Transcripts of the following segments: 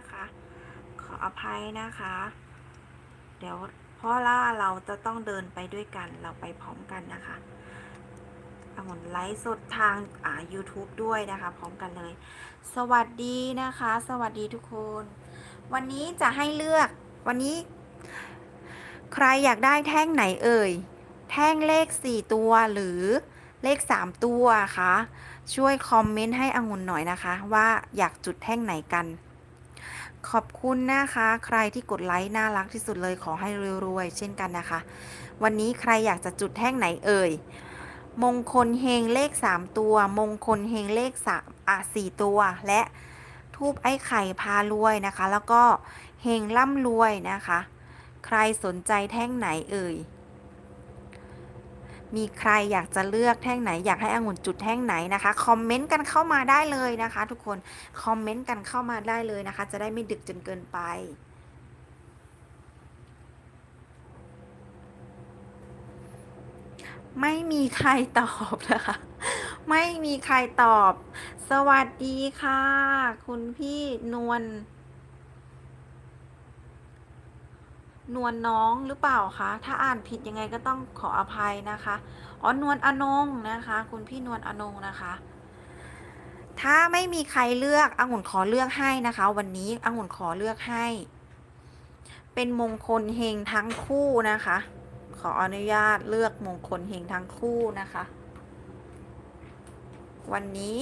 นะคะ ขออภัยนะคะ เดี๋ยวเพราะว่าเราจะต้องเดินไปด้วยกันเราไปพร้อมกันนะคะองุ่นไลฟ์สดทางอ่า YouTube ด้วยนะคะ พร้อมกันเลย สวัสดีนะคะ สวัสดีทุกคน วันนี้จะให้เลือกวันนี้ ใครอยากได้แท่งไหนเอ่ย แท่งเลข 4 ตัวหรือเลข 3 ตัวคะช่วยคอมเมนต์ให้องุ่นหน่อยนะคะ ว่าอยากจุดแท่งไหนกัน ขอบคุณนะคะ ใครที่กดไลค์น่ารักที่สุดเลยขอให้รวยๆเช่นกันนะคะ วันนี้ใครอยากจะจุดแท่งไหนเอ่ย มงคลเฮงเลข 3 ตัว มงคลเฮงเลข3อะ4ตัว และทูบไอ้ไข่พารวยนะคะ แล้วก็เฮงร่ำรวยนะคะ ใครสนใจแท่งไหนเอ่ย มีใครอยากจะเลือกแท่งไหน อยากให้องุ่นจุดแท่งไหนนะคะคอมเมนต์กันเข้ามาได้เลยนะคะ ทุกคนคอมเมนต์กันเข้ามาได้เลยนะคะ จะได้ไม่ดึกจนเกินไปไม่มีใครตอบนะคะ ไม่มีใครตอบ สวัสดีค่ะ คุณพี่นวล นวลน้องหรือเปล่าคะ ถ้าอ่านผิดยังไงก็ต้องขออภัยนะคะ อ๋อ นวลอนงนะคะ คุณพี่นวลอนงนะคะ ถ้าไม่มีใครเลือกองุ่นขอเลือกให้นะคะ วันนี้องุ่นขอเลือกให้ เป็นมงคลเฮงทั้งคู่นะคะ ขออนุญาตเลือกมงคลเฮงทั้งคู่นะคะ วันนี้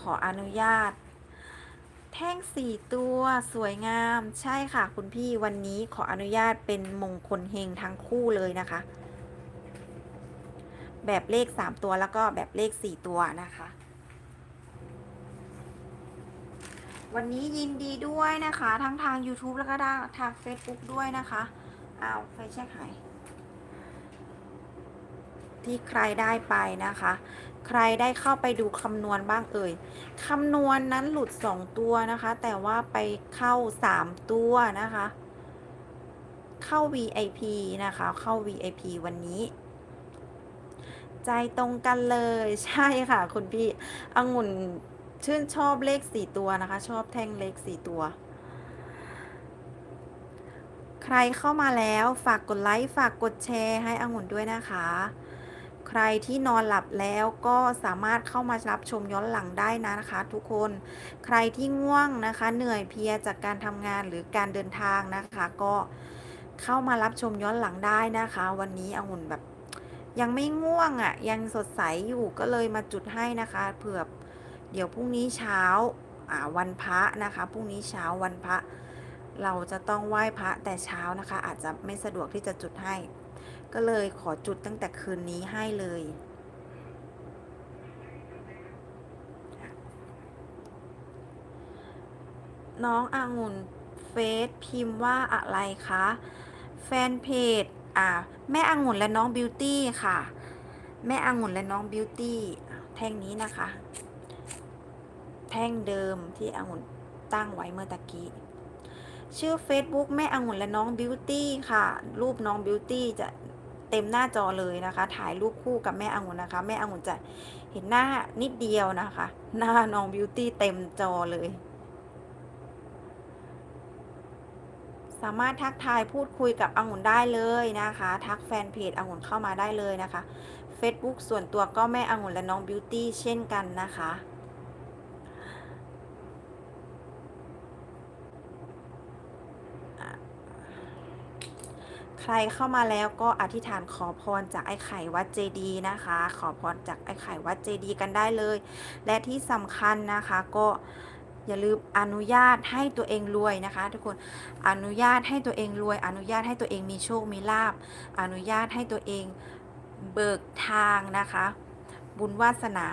ขออนุญาต แท่งสี่ตัวสวยงามใช่ค่ะคุณพี่วันนี้ขออนุญาตเป็นมงคลเฮงทั้งคู่เลยนะคะ แบบเลขสามตัวแล้วก็แบบเลขสี่ตัวนะคะ วันนี้ยินดีด้วยนะคะ ทั้งทาง YouTube แล้วก็ทาง Facebook ด้วยนะคะ เอาไฟแช็กหาย ที่ใครได้ไปนะคะ ใครได้เข้าไปดูคำนวณบ้างเอ่ยคำนวณนนั้นหลุด 2 ตัวนะคะ แต่ว่าไปเข้า 3 ตัวนะคะ เข้า VIP นะคะ เข้า VIP วันนี้ใจตรงกันเลยใช่ค่ะคุณพี่องุ่นชื่นชอบเลข4ตัวนะคะ ชอบแท่งเลข4ตัว ใครเข้ามาแล้วฝากกดไลค์ ฝากกดแชร์ให้องุ่นด้วยนะคะ ใครที่นอนหลับแล้วก็สามารถเข้ามารับชมย้อนหลังได้นะคะ ทุกคนใครที่ง่วงนะคะ เหนื่อยเพียจากการทำงานหรือการเดินทางนะคะ ก็เข้ามารับชมย้อนหลังได้นะคะ วันนี้องุ่นแบบยังไม่ง่วงอะ่ะ ยังสดใสอยู่ก็เลยมาจุดให้นะคะเผื่อเดี๋ยวพรุ่งนี้เช้าวันพระนะคะพรุ่งนี้เช้าวันพระ เราจะต้องไหว้พระแต่เช้านะคะ อาจจะไม่สะดวกที่จะจุดให้ ก็เลยขอจุดตั้งแต่คืนนี้ให้เลย น้องอางุ่นเฟซพิมพ์ว่าอะไรคะ แฟนเพจ อ่า แม่อางุ่นและน้องบิวตี้ค่ะ แม่อางุ่นและน้องบิวตี้ แท่งนี้นะคะ แท่งเดิมที่อางุ่นตั้งไว้เมื่อตะกี้ชื่อ Facebook แม่องุ่นและน้องบิวตี้ค่ะ รูปน้องบิวตี้จะ เต็มหน้าจอเลยนะคะ ถ่ายรูปคู่กับแม่องุ่นนะคะ แม่องุ่นจะเห็นหน้านิดเดียวนะคะ หน้าน้องบิวตี้เต็มจอเลย สามารถทักทายพูดคุยกับองุ่นได้เลยนะคะ ทักแฟนเพจองุ่นเข้ามาได้เลยนะคะ Facebook ส่วนตัวก็แม่องุ่นและน้องบิวตี้เช่นกันนะคะ ใครเข้ามาแล้วก็อธิษฐานขอพรจากไอ้ไข่วัดเจดีนะคะ ขอพรจากไอ้ไข่วัดเจดีกันได้เลย และที่สำคัญนะคะก็อย่าลืมอนุญาตให้ตัวเองรวยนะคะ ทุกคนอนุญาตให้ตัวเองรวย อนุญาตให้ตัวเองมีโชคมีลาบอนุญาตให้ตัวเองเบิกทางนะคะ บุญวาสนา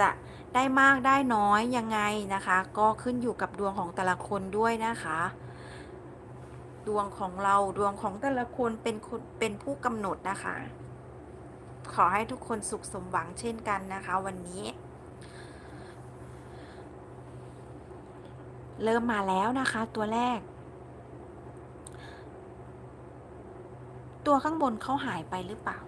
จะได้มากได้น้อยยังไงนะคะ ก็ขึ้นอยู่กับดวงของแต่ละคนด้วยนะคะ ดวงของเราดวงของแต่ละคนเป็นคนเป็นผู้กำหนดนะคะ ขอให้ทุกคนสุขสมหวังเช่นกันนะคะ วันนี้ เริ่มมาแล้วนะคะ ตัวแรก ตัวข้างบนเขาหายไปหรือเปล่า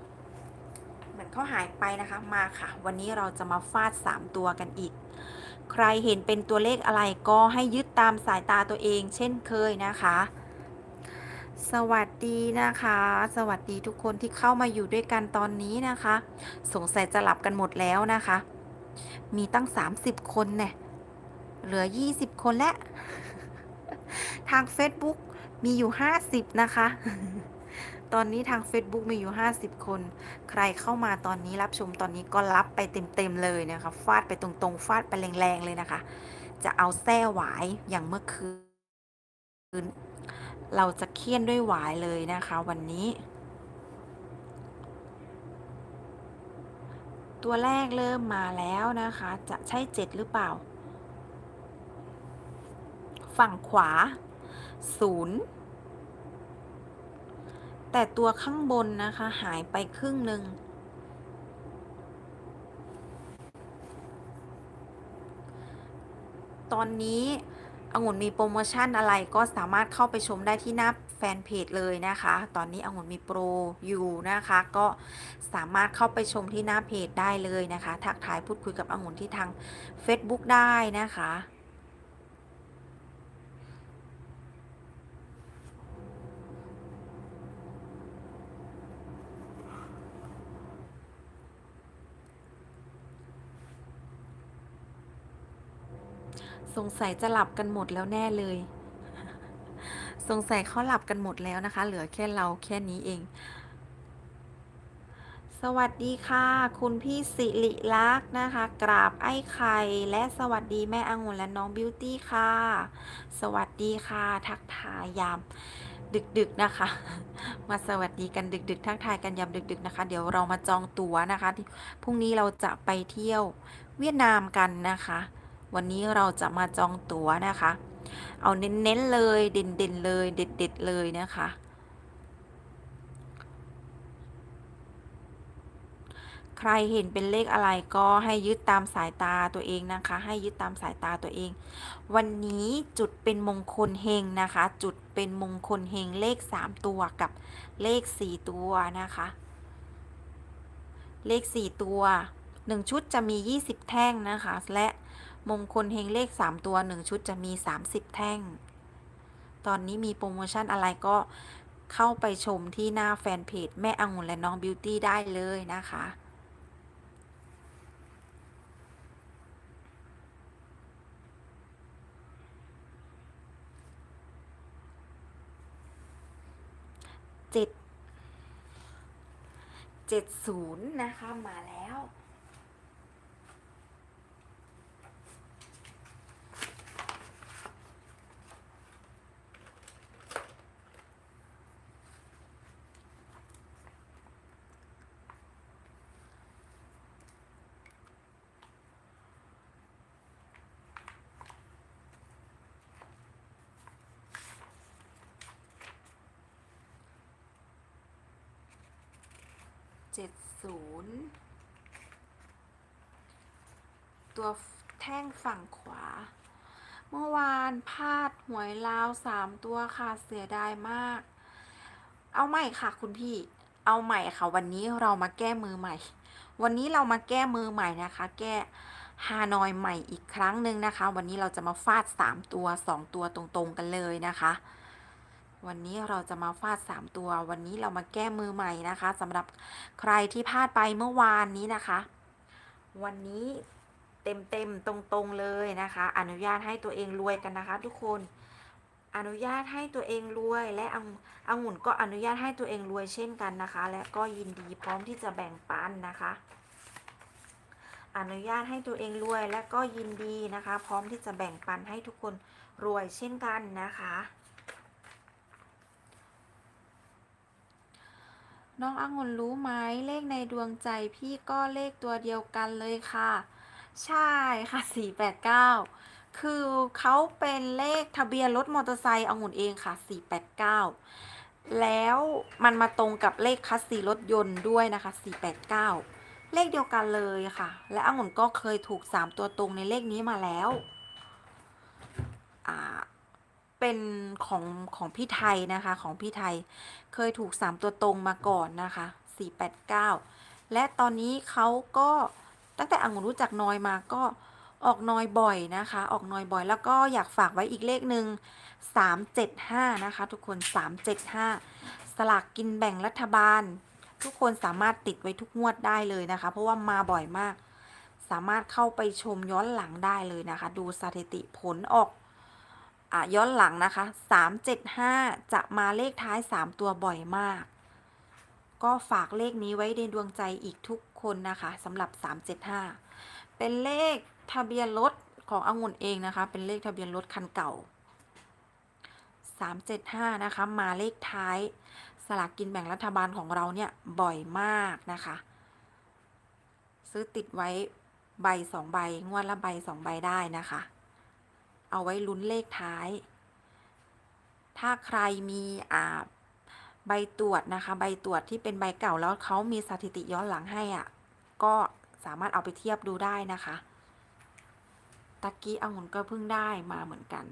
เหมือนเขาหายไปนะคะมาค่ะ วันนี้เราจะมาฟาด 3 ตัวกันอีกใครเห็นเป็นตัวเลขอะไรก็ให้ยึดตามสายตาตัวเองเช่นเคยนะคะ สวัสดีนะคะ สวัสดีทุกคนที่เข้ามาอยู่ด้วยกันตอนนี้นะคะ สงสัยจะหลับกันหมดแล้วนะคะ มีตั้ง 30 คนเนี่ยเหลือ 20 คนแล้วทาง Facebook มีอยู่ 50 นะคะ ตอนนี้ทาง Facebook มีอยู่ 50 คน ใครเข้ามาตอนนี้รับชมตอนนี้ก็รับไปเต็มๆเลยนะคะฟาดไปตรงๆ ฟาดไปแรงๆเลยนะคะ จะเอาแส้หวายอย่างเมื่อคืน เราจะเคี่ยนด้วยหวายเลยนะคะ วันนี้ ตัวแรกเริ่มมาแล้วนะคะ จะใช่เจ็ดหรือเปล่า ฝั่งขวาศูนย์แต่ตัวข้างบนนะคะหายไปครึ่งหนึ่งตอนนี้ องุ่นมีโปรโมชั่นอะไรก็สามารถเข้าไปชมได้ที่หน้าแฟนเพจเลยนะคะ ตอนนี้องุ่นมีโปรอยู่นะคะ ก็สามารถเข้าไปชมที่หน้าเพจได้เลยนะคะ ทักทายพูดคุยกับองุ่นที่ทาง Facebook ได้นะคะ สงสัยจะหลับกันหมดแล้วแน่เลย สงสัยเขาหลับกันหมดแล้วนะคะ เหลือแค่เราแค่นี้เอง สวัสดีค่ะ คุณพี่สิริลักษ์นะคะ กราบไอ้ไข่และสวัสดีแม่องุ่นและน้องบิวตี้ค่ะ สวัสดีค่ะ ทักทายยามดึก ๆ นะคะ มาสวัสดีกันดึก ๆ ทักทายกันยามดึก ๆ นะคะ เดี๋ยวเรามาจองตั๋วนะคะ พรุ่งนี้เราจะไปเที่ยวเวียดนามกันนะคะ วันนี้เราจะมาจองตั๋วนะคะ เอาเน้นๆเลยเด่นๆเลยเด็ดๆเลยนะคะ ใครเห็นเป็นเลขอะไรก็ให้ยึดตามสายตาตัวเองนะคะ ให้ยึดตามสายตาตัวเอง วันนี้จุดเป็นมงคลเฮงนะคะ จุดเป็นมงคลเฮงเลข 3 ตัวกับเลข 4 ตัวนะคะ เลข 4 ตัว 1 ชุดจะมี 20 แท่งนะคะและ มงคลเฮงเลข 3 ตัว 1 ชุดจะมี 30 แท่ง ตอนนี้มีโปรโมชั่นอะไรก็เข้าไปชมที่หน้าแฟนเพจ แม่องุ่นและน้องบิวตี้ได้เลยนะคะ เจ็ดเจ็ดศูนย์นะคะมาแล้ว เจ็ดศูนย์ตัวแท่งฝั่งขวา เมื่อวานพลาดหวยลาวสามตัวค่ะเสียดายมาก เอาใหม่ค่ะคุณพี่ เอาใหม่ค่ะ วันนี้เรามาแก้มือใหม่ วันนี้เรามาแก้มือใหม่นะคะ แก้ฮานอยใหม่อีกครั้งหนึ่งนะคะ วันนี้เราจะมาฟาดสามตัวสองตัวตรงๆกันเลยนะคะ วันนี้เราจะมาฟาด 3 ตัว วันนี้เรามาแก้มือใหม่นะคะสำหรับใครที่พลาดไปเมื่อวานนี้นะคะ วันนี้เต็มเต็มๆตรงๆเลยนะคะ อนุญาตให้ตัวเองรวยกันนะคะ ทุกคน อนุญาตให้ตัวเองรวย และององุ่นก็อนุญาตให้ตัวเองรวยเช่นกันนะคะ และก็ยินดีพร้อมที่จะแบ่งปันนะคะ อนุญาตให้ตัวเองรวยและก็ยินดีนะคะ พร้อมที่จะแบ่งปันให้ทุกคนรวยเช่นกันนะคะ น้ององุ่นรู้ไหมเลขในดวงใจพี่ก็เลขตัวเดียวกันเลยค่ะ ใช่ค่ะ 489 คือเขาเป็นเลขทะเบียนรถมอเตอร์ไซค์องุ่นเองค่ะ 489 แล้วมันมาตรงกับเลขคัสซีรถยนต์ด้วยนะคะ 489 เลขเดียวกันเลยค่ะ และองุ่นก็เคยถูก 3 ตัวตรงในเลขนี้มาแล้ว อ่า เป็นของของพี่ไทยนะคะของพี่ไทยเคยถูก 3 ตัวตรงมาก่อนนะคะ 489 และตอนนี้เขาก็ตั้งแต่อังุนรู้จักนอยมาก็ออกน้อยบ่อยนะคะ ออกน้อยบ่อย แล้วก็อยากฝากไว้อีกเลขหนึ่ง375 นะคะ ทุกคน 375 สลากกินแบ่งรัฐบาล ทุกคนสามารถติดไว้ทุกงวดได้เลยนะคะ เพราะว่ามาบ่อยมาก สามารถเข้าไปชมย้อนหลังได้เลยนะคะ ดูสถิติผลออก ย้อนหลังนะคะ 375 จะมาเลขท้าย 3 ตัวบ่อยมาก ก็ฝากเลขนี้ไว้ในดวงใจอีกทุกคนนะคะสำหรับ 375 เป็นเลขทะเบียนรถขององุ่นเองนะคะ เป็นเลขทะเบียนรถคันเก่า 375 นะคะ มาเลขท้ายสลากกินแบ่งรัฐบาลของเราเนี่ยบ่อยมากนะคะ ซื้อติดไว้ใบสองใบ งวดละใบสองใบได้นะคะ เอาไว้ลุ้นเลขท้าย ถ้าใครมีอ่าใบตรวจนะคะ ใบตรวจที่เป็นใบเก่าแล้วเขามีสถิติย้อนหลังให้อะ ก็สามารถเอาไปเทียบดูได้นะคะตะกี้องุ่นก็เพิ่งได้มาเหมือนกัน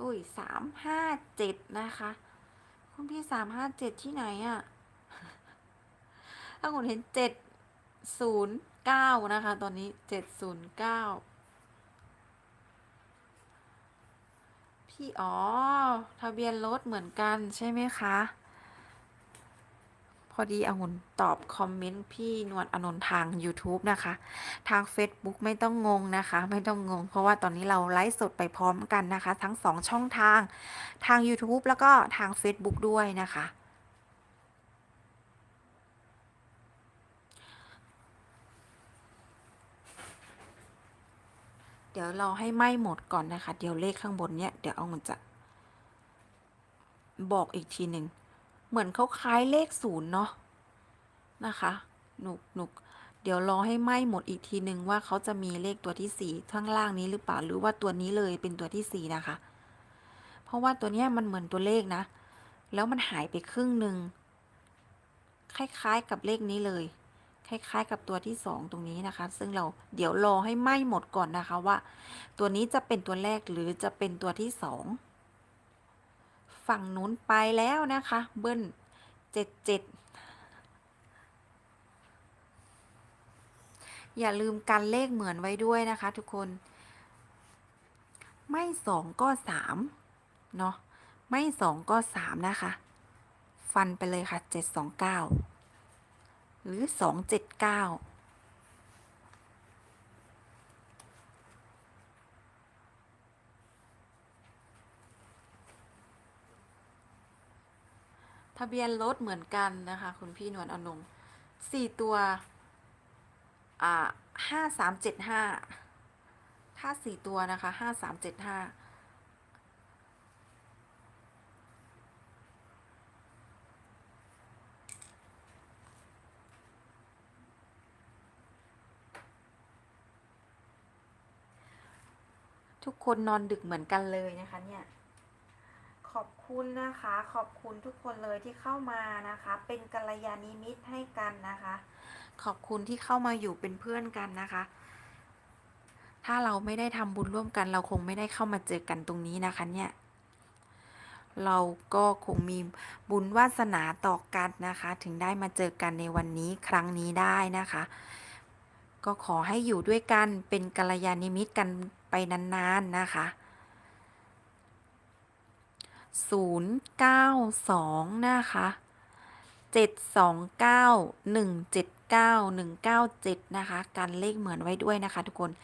อุ้ยสามห้าเจ็ดนะคะ คุณพี่สามห้าเจ็ดที่ไหนอะ่ะองุ่นเห็นเจ็ดศูนย์ เก้านะคะ ตอนนี้เจ็ดศูนย์เก้าพี่อ๋อ ทะเบียนรถเหมือนกันใช่ไหมคะ พอดีองุ่นตอบคอมเมนต์พี่นวลอนนท์ทาง YouTube นะคะ ทาง Facebook ไม่ต้องงงนะคะ ไม่ต้องงง เพราะว่าตอนนี้เราไลฟ์สดไปพร้อมกันนะคะ ทั้ง2ช่องทางทาง YouTube แล้วก็ทาง Facebook ด้วยนะคะ ดี๋ยวเราให้ไหม้หมดก่อนนะคะ เดี๋ยวเลขข้างบนเนี่ยเดี๋ยวเอามันจะ บอกอีกทีหนึ่งเหมือนเขาคล้ายเลขศูนย์เนาะนะคะหนุกหนุกเดี๋ยวรอให้ไหม้หมดอีกทีหนึ่งว่าเขาจะมีเลขตัวที่สี่ข้างล่างนี้หรือเปล่าหรือว่าตัวนี้เลยเป็นตัวที่สี่นะคะ เพราะว่าตัวเนี้ยมันเหมือนตัวเลขนะ แล้วมันหายไปครึ่งหนึ่งคล้ายๆกับเลขนี้เลย คล้าย ๆ กับตัวที่สองตรงนี้นะคะ ซึ่งเราเดี๋ยวรอให้ไหม้หมดก่อนนะคะว่า ตัวนี้จะเป็นตัวแรกหรือจะเป็นตัวที่สองฝั่งนู้นไปแล้วนะคะ เบิ้ลเจ็ดเจ็ดอย่าลืมกันเลขเหมือนไว้ด้วยนะคะทุกคน ไม่สองก็สามเนาะไม่สองก็สามนะคะ ฟันไปเลยค่ะเจ็ดสองเก้า หรือสองเจ็ดเก้าทะเบียนรถเหมือนกันนะคะ คุณพี่นวลอนงสี่ตัว อ่าห้าสามเจ็ดห้าถ้าสี่ตัวนะคะห้าสามเจ็ดห้า ทุกคนนอนดึกเหมือนกันเลยนะคะเนี่ย ขอบคุณนะคะ ขอบคุณทุกคนเลยที่เข้ามานะคะ เป็นกัลยาณิมิตรให้กันนะคะ ขอบคุณที่เข้ามาอยู่เป็นเพื่อนกันนะคะ ถ้าเราไม่ได้ทำบุญร่วมกัน เราคงไม่ได้เข้ามาเจอกันตรงนี้นะคะ เนี่ย เราก็คงมีบุญวาสนาต่อกันนะคะ ถึงได้มาเจอกันในวันนี้ครั้งนี้ได้นะคะก็ขอให้อยู่ด้วยกันเป็นกัลยาณิมิตรกัน ไปนานๆนะคะ 092 นะคะ 729 179 197 นะคะ การเลขเหมือนไว้ด้วยนะคะทุกคน 17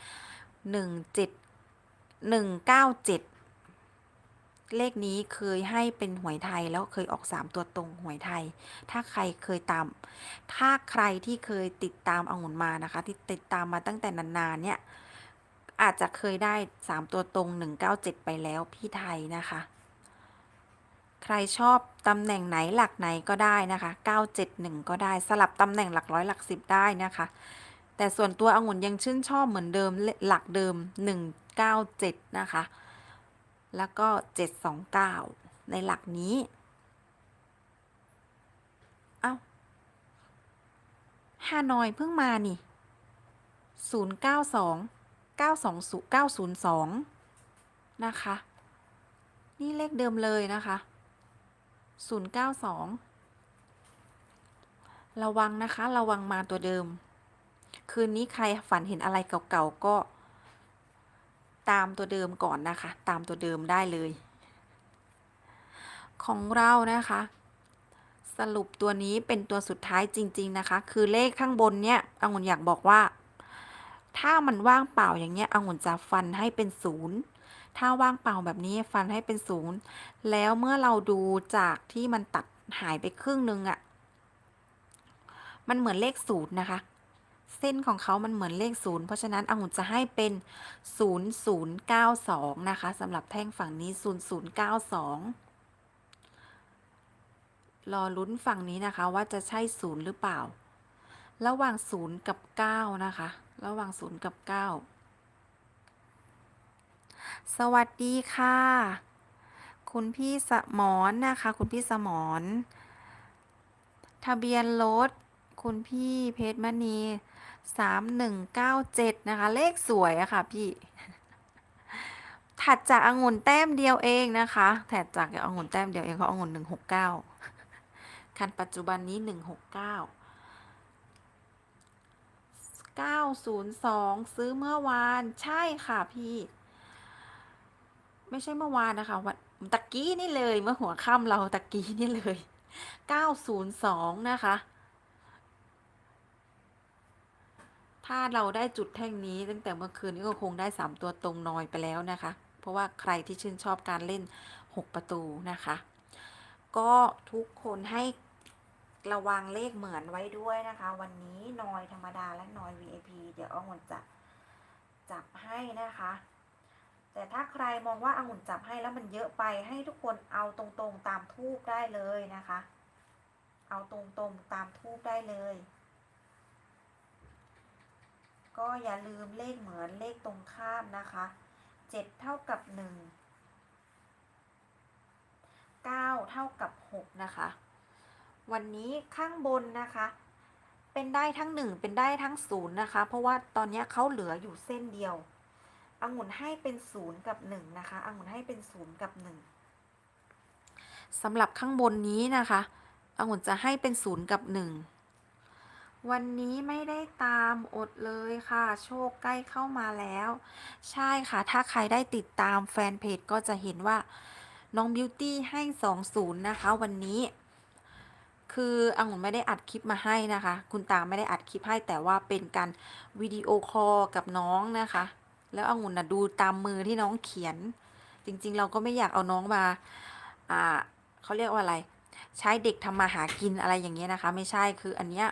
197 เลขนี้เคยให้เป็นหวยไทยแล้วเคยออก 3 ตัวตรงหวยไทย ถ้าใครเคยตาม ถ้าใครที่เคยติดตามองุ่นมานะคะ ที่ติดตามมาตั้งแต่นานๆเนี่ย อาจจะเคยได้ 3 ตัวตรง 197 ไปแล้วพี่ไทยนะคะ ใครชอบตำแหน่งไหนหลักไหนก็ได้นะคะ 971 ก็ได้สลับตำแหน่งหลักร้อยหลักสิบได้นะคะ แต่ส่วนตัวองุ่นยังชื่นชอบเหมือนเดิมหลักเดิม 197 นะคะ แล้วก็ 729 ในหลักนี้เอา้าฮานอยเพิ่งมานี่ 092 920 902 นะคะ นี่เลขเดิมเลยนะคะ 092 ระวังนะคะ ระวังมาตัวเดิม คืนนี้ใครฝันเห็นอะไรเก่าๆก็ ตามตัวเดิมก่อนนะคะ ตามตัวเดิมได้เลย ของเรานะคะ สรุปตัวนี้เป็นตัวสุดท้ายจริง ๆ นะคะ คือเลขข้างบนเนี้ยองุ่นอยากบอกว่า ถ้ามันว่างเปล่าอย่างเงี้ยองุ่นจะฟันให้เป็นศูนย์ถ้าว่างเปล่าแบบนี้ฟันให้เป็นศูนย์แล้วเมื่อเราดูจากที่มันตัดหายไปครึ่งนึงอะ่ะ มันเหมือนเลขศูนย์นะคะ เส้นของเขามันเหมือนเลขศูนย์เพราะฉะนั้นองุ่นจะให้เป็น 0092 นะคะสำหรับแท่งฝั่งนี้ 0092 รอลุ้นฝั่งนี้นะคะว่าจะใช่ศูนย์หรือเปล่า ระหว่างศูนย์กับ 9 นะคะ ระหว่างศูนย์กับ9สวัสดีค่ะ คุณพี่สมอนนะคะ คุณพี่สมอน ทะเบียนรถคุณพี่เพชรมณีสามหนึ่งเก้าเจ็ดนะคะ เลขสวยอะค่ะพี่ ถัดจากองุ่นแต้มเดียวเองนะคะถัดจากองุ่นแต้มเดียวเองเขาองุ่นหนึ่งหกเก้าคันปัจจุบันนี้หนึ่งหกเก้า เก้าศูนย์สองซื้อเมื่อวาน ใช่ค่ะพี่ ไม่ใช่เมื่อวานนะคะ วันตะกี้นี่เลย เมื่อหัวค่ำเราตะกี้นี่เลย 902 นะคะ ถ้าเราได้จุดแท่งนี้ ตั้งแต่เมื่อคืนนี้ก็คงได้ 3 ตัวตรงนอยไปแล้วนะคะ เพราะว่าใครที่ชื่นชอบการเล่น 6 ประตูนะคะ ก็ทุกคนให้ ระวังเลขเหมือนไว้ด้วยนะคะ วันนี้นอยธรรมดาและนอย VIP เดี๋ยวองุ่นจะจับให้นะคะ แต่ถ้าใครมองว่าองุ่นจับให้แล้วมันเยอะไปให้ทุกคนเอาตรงๆตามทูบได้เลยนะคะ เอาตรงๆตามทูบได้เลย ก็อย่าลืมเลขเหมือนเลขตรงข้ามนะคะเจ็ดเท่ากับหนึ่งเก้าเท่ากับหกนะคะ วันนี้ข้างบนนะคะ เป็นได้ทั้งหนึ่งเป็นได้ทั้งศูนย์นะคะ เพราะว่าตอนนี้เขาเหลืออยู่เส้นเดียวองุ่นให้เป็นศูนย์กับหนึ่งนะคะองุ่นให้เป็นศูนย์กับหนึ่งสำหรับข้างบนนี้นะคะองุ่นจะให้เป็นศูนย์กับหนึ่งวันนี้ไม่ได้ตามอดเลยค่ะ โชคใกล้เข้ามาแล้ว ใช่ค่ะ ถ้าใครได้ติดตามแฟนเพจก็จะเห็นว่าน้องบิวตี้ให้สองศูนย์นะคะ วันนี้ คืออังุ่นไม่ได้อัดคลิปมาให้นะคะ คุณตาไม่ได้อัดคลิปให้แต่ว่าเป็นการวิดีโอคอลกับน้องนะคะ แล้วองุ่นนะดูตามมือที่น้องเขียน จริง ๆ เราก็ไม่อยากเอาน้องมาอ่าเขาเรียกว่าอะไร ใช้เด็กทำมาหากินอะไรอย่างเงี้ยนะคะ ไม่ใช่คืออันเนี้ย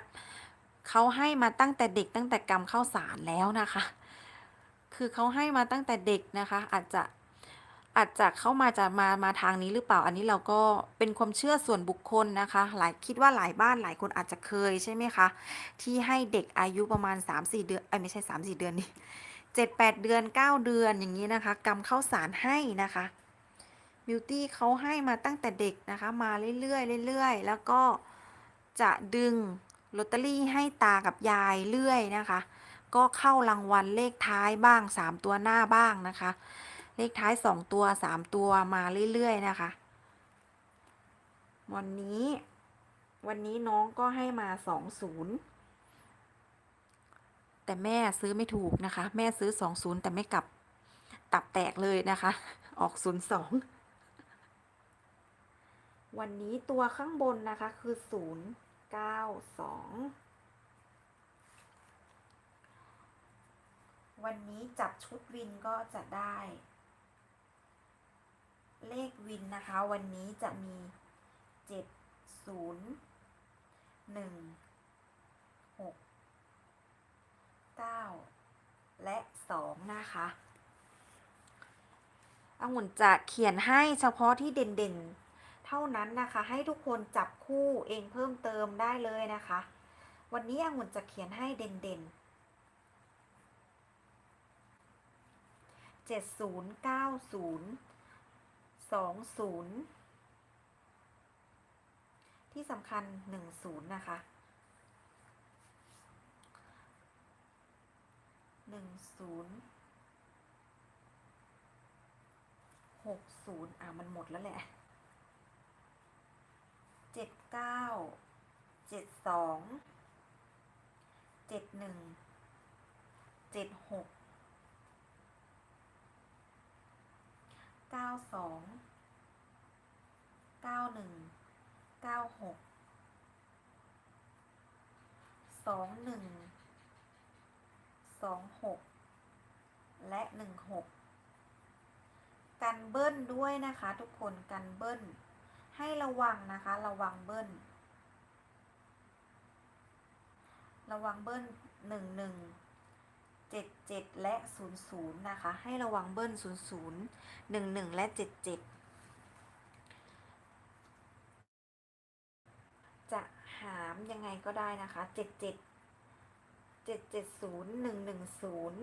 เขาให้มาตั้งแต่เด็กตั้งแต่กรรมเข้าสารแล้วนะคะ คือเขาให้มาตั้งแต่เด็กนะคะ อาจจะ อาจจะเข้ามาจะมามาทางนี้หรือเปล่า อันนี้เราก็เป็นความเชื่อส่วนบุคคลนะคะ หลายคิดว่าหลายบ้านหลายคนอาจจะเคยใช่ไหมคะ ที่ให้เด็กอายุประมาณ 3-4 เดือนไอ้ไม่ใช่ 3-4 เดือนนี่เจ็ดแปดเดือนเก้าเดือนอย่างนี้นะคะกรรมเข้าสารให้นะคะบิวตี้เขาให้มาตั้งแต่เด็กนะคะ มาเรื่อยๆเรื่อยๆแล้วก็จะดึงลอตเตอรี่ให้ตากับยายเรื่อยนะคะ ก็เข้ารางวัลเลขท้ายบ้าง 3 ตัวหน้าบ้างนะคะ เลขท้าย2ตัว3ตัวมาเรื่อยๆนะคะ วันนี้ วันนี้น้องก็ให้มา20แต่แม่ซื้อไม่ถูกนะคะ แม่ซื้อสองศูนย์แต่ไม่กลับตับแตกเลยนะคะ ออกศูนย์สองวันนี้ตัวข้างบนนะคะคือศูนย์เก้าสองวันนี้จับชุดวินก็จะได้ เลขวินนะคะ วันนี้จะมีเจ็ดศูนย์หนึ่งหก9และ2นะคะองุ่นจะเขียนให้เฉพาะที่เด่นๆ เท่านั้นนะคะ ให้ทุกคนจับคู่เองเพิ่มเติมได้เลยนะคะ วันนี้องุ่นจะเขียนให้เด่นๆ70 90 20 ที่สำคัญ 10 นะคะ 10 60 อะ มันหมดแล้วแหละ 79 72 71 76 เกเก้าสองเก้าหนึ่งเก้าหกสองหนึ่งสองหกและหนึ่งหกกันเบิ้ลด้วยนะคะทุกคนกันเบิ้ล ให้ระวังนะคะระวังเบิ้ล ระวังเบิ้ลหนึ่งหนึ่ง เจ็ดเจ็ดและศูนย์ศูนย์นะคะ ให้ระวังเบิ้ลศูนย์ศูนย์หนึ่งหนึ่งและเจ็ดเจ็ดจะหามยังไงก็ได้นะคะเจ็ดเจ็ดเจ็ดเจ็ดศูนย์หนึ่งหนึ่งศูนย์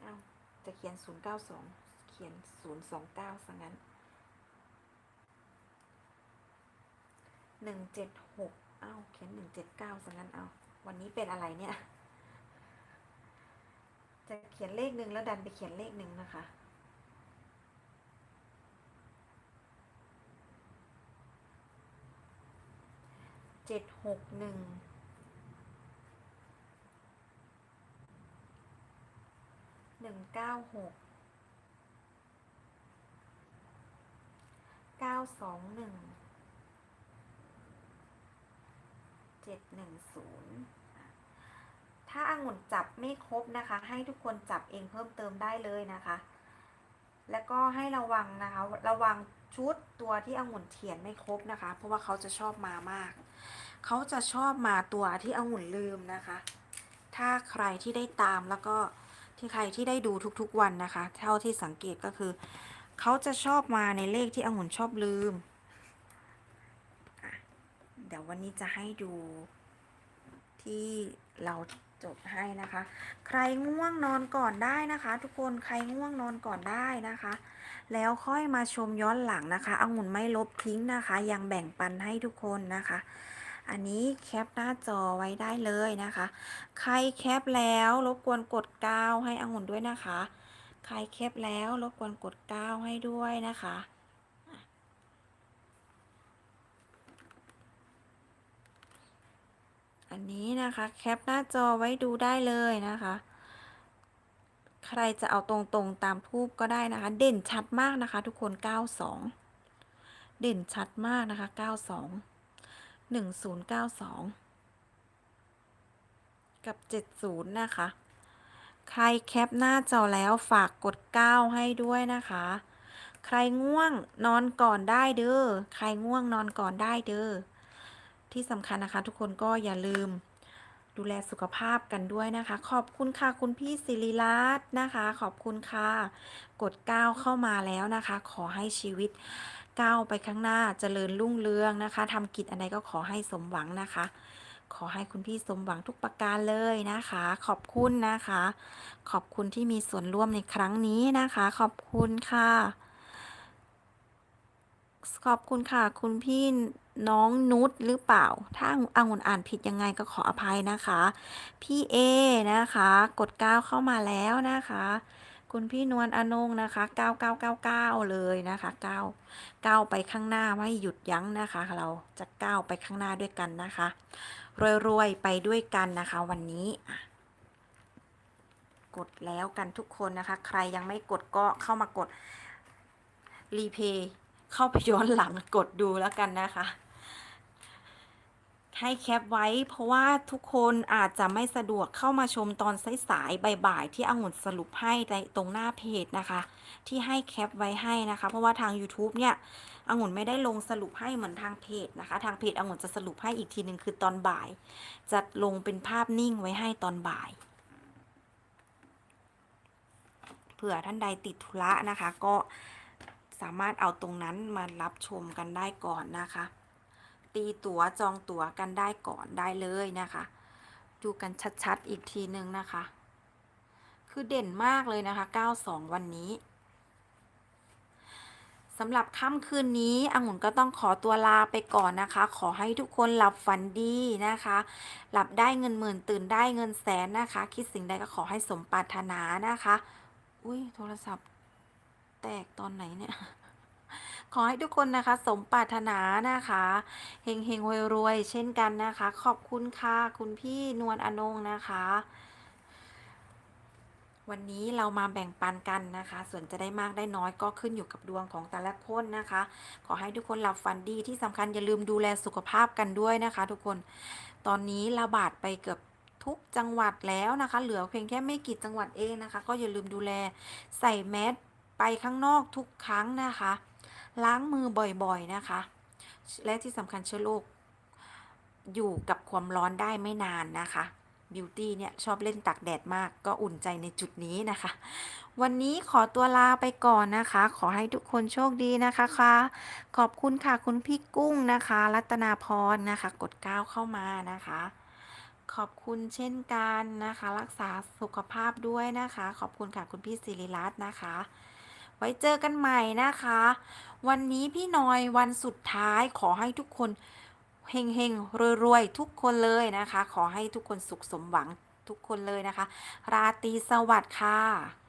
เอาจะเขียนศูนย์เก้าสองเขียนศูนย์สองเก้าซะงั้นหนึ่งเจ็ดหกเอาเขียนหนึ่งเจ็ดเก้าซะงั้นเอา วันนี้เป็นอะไรเนี่ย จะเขียนเลขหนึ่งแล้วดันไปเขียนเลขหนึ่งนะคะ เจ็ดหกหนึ่งหนึ่งเก้าหกเก้าสองหนึ่ง เจ็ดหนึ่งศูนย์ถ้าองุ่นจับไม่ครบนะคะ ให้ทุกคนจับเองเพิ่มเติมได้เลยนะคะ แล้วก็ให้ระวังนะคะ ระวังชุดตัวที่องุ่นเขียนไม่ครบนะคะ เพราะว่าเขาจะชอบมามาก เขาจะชอบมาตัวที่องุ่นลืมนะคะ ถ้าใครที่ได้ตามแล้วก็ที่ใครที่ได้ดูทุกๆวันนะคะ เท่าที่สังเกตก็คือ เขาจะชอบมาในเลขที่องุ่นชอบลืม เดี๋ยววันนี้จะให้ดูที่เราจดให้นะคะ ใครง่วงนอนก่อนได้นะคะ ทุกคนใครง่วงนอนก่อนได้นะคะ แล้วค่อยมาชมย้อนหลังนะคะองุ่นไม่ลบทิ้งนะคะ ยังแบ่งปันให้ทุกคนนะคะ อันนี้แคปหน้าจอไว้ได้เลยนะคะ ใครแคปแล้วรบกวนกดกาวให้องุ่นด้วยนะคะ ใครแคปแล้วรบกวนกดกาวให้ด้วยนะคะ อันนี้นะคะแคปหน้าจอไว้ดูได้เลยนะคะ ใครจะเอาตรงๆตามทูบก็ได้นะคะ เด่นชัดมากนะคะ ทุกคน 92 เด่นชัดมากนะคะ 92 1092 กับ 70 นะคะ ใครแคปหน้าจอแล้วฝากกด 9 ให้ด้วยนะคะ ใครง่วงนอนก่อนได้เด้อ ใครง่วงนอนก่อนได้เด้อ ที่สำคัญนะคะ ทุกคนก็อย่าลืมดูแลสุขภาพกันด้วยนะคะ ขอบคุณค่ะคุณพี่ศิริรัตน์นะคะ ขอบคุณค่ะ กดก้าวเข้ามาแล้วนะคะ ขอให้ชีวิตก้าวไปข้างหน้าเจริญรุ่งเรืองนะคะทำกิจอะไรก็ขอให้สมหวังนะคะ ขอให้คุณพี่สมหวังทุกประการเลยนะคะ ขอบคุณนะคะ ขอบคุณที่มีส่วนร่วมในครั้งนี้นะคะ ขอบคุณค่ะ ขอบคุณค่ะ คุณพี่น้องนุชหรือเปล่า ถ้าองุ่นอ่านผิดยังไงก็ขออภัยนะคะ พี่เอนะคะ กดก้าวเข้ามาแล้วนะคะ คุณพี่นวลอนงนะคะ9999เลยนะคะก้าวก้าไปข้างหน้าไม่หยุดยั้งนะคะ เราจะก้าวไปข้างหน้าด้วยกันนะคะ รวยๆไปด้วยกันนะคะ วันนี้กดแล้วกันทุกคนนะคะ ใครยังไม่กดก็เข้ามากดรีเพย์ เข้าไปย้อนหลังกดดูแล้วกันนะคะให้แคปไว้เพราะว่าทุกคนอาจจะไม่สะดวกเข้ามาชมตอนสายๆบ่ายๆที่องุ่นสรุปให้ในตรงหน้าเพจนะคะ ที่ให้แคปไว้ให้นะคะ เพราะว่าทาง YouTube เนี่ยองุ่นไม่ได้ลงสรุปให้เหมือนทางเพจนะคะ ทางเพจองุ่นจะสรุปให้อีกทีหนึ่งคือตอนบ่าย จะลงเป็นภาพนิ่งไว้ให้ตอนบ่ายเผื่อท่านใดติดธุระนะคะ ก็ สามารถเอาตรงนั้นมารับชมกันได้ก่อนนะคะ ตีตั๋วจองตั๋วกันได้ก่อนได้เลยนะคะ ดูกันชัดๆอีกทีหนึ่งนะคะ คือเด่นมากเลยนะคะ 92 วันนี้สำหรับค่ำคืนนี้องุ่นก็ต้องขอตัวลาไปก่อนนะคะ ขอให้ทุกคนหลับฝันดีนะคะ หลับได้เงินหมื่นตื่นได้เงินแสนนะคะ คิดสิ่งใดก็ขอให้สมปรารถนานะคะ อุ้ยโทรศัพท์ แตกตอนไหนเนี่ยขอให้ทุกคนนะคะ สมปรารถนานะคะเฮงเฮงรวยรวยเช่นกันนะคะ ขอบคุณค่ะ คุณพี่นวลอนงนะคะ วันนี้เรามาแบ่งปันกันนะคะ ส่วนจะได้มากได้น้อยก็ขึ้นอยู่กับดวงของแต่ละคนนะคะ ขอให้ทุกคนหลับฝันดีที่สำคัญอย่าลืมดูแลสุขภาพกันด้วยนะคะ ทุกคนตอนนี้ระบาดไปเกือบทุกจังหวัดแล้วนะคะ เหลือเพียงแค่ไม่กี่จังหวัดเองนะคะ ก็อย่าลืมดูแลใส่แมส ไปข้างนอกทุกครั้งนะคะ ล้างมือบ่อยๆนะคะ และที่สำคัญเชื้อโรคอยู่กับความร้อนได้ไม่นานนะคะบิวตี้เนี่ยชอบเล่นตากแดดมากก็อุ่นใจในจุดนี้นะคะ วันนี้ขอตัวลาไปก่อนนะคะ ขอให้ทุกคนโชคดีนะคะค่ะขอบคุณค่ะคุณพี่กุ้งนะคะ รัตนาพรนะคะ กดก้าวเข้ามานะคะ ขอบคุณเช่นกันนะคะ รักษาสุขภาพด้วยนะคะ ขอบคุณค่ะคุณพี่ศิริรัตน์นะคะ ไว้เจอกันใหม่นะคะ วันนี้พี่น้อยวันสุดท้ายขอให้ทุกคนเฮงเฮงรวยรวยๆทุกคนเลยนะคะ ขอให้ทุกคนสุขสมหวังทุกคนเลยนะคะ ราตรีสวัสดิ์ค่ะ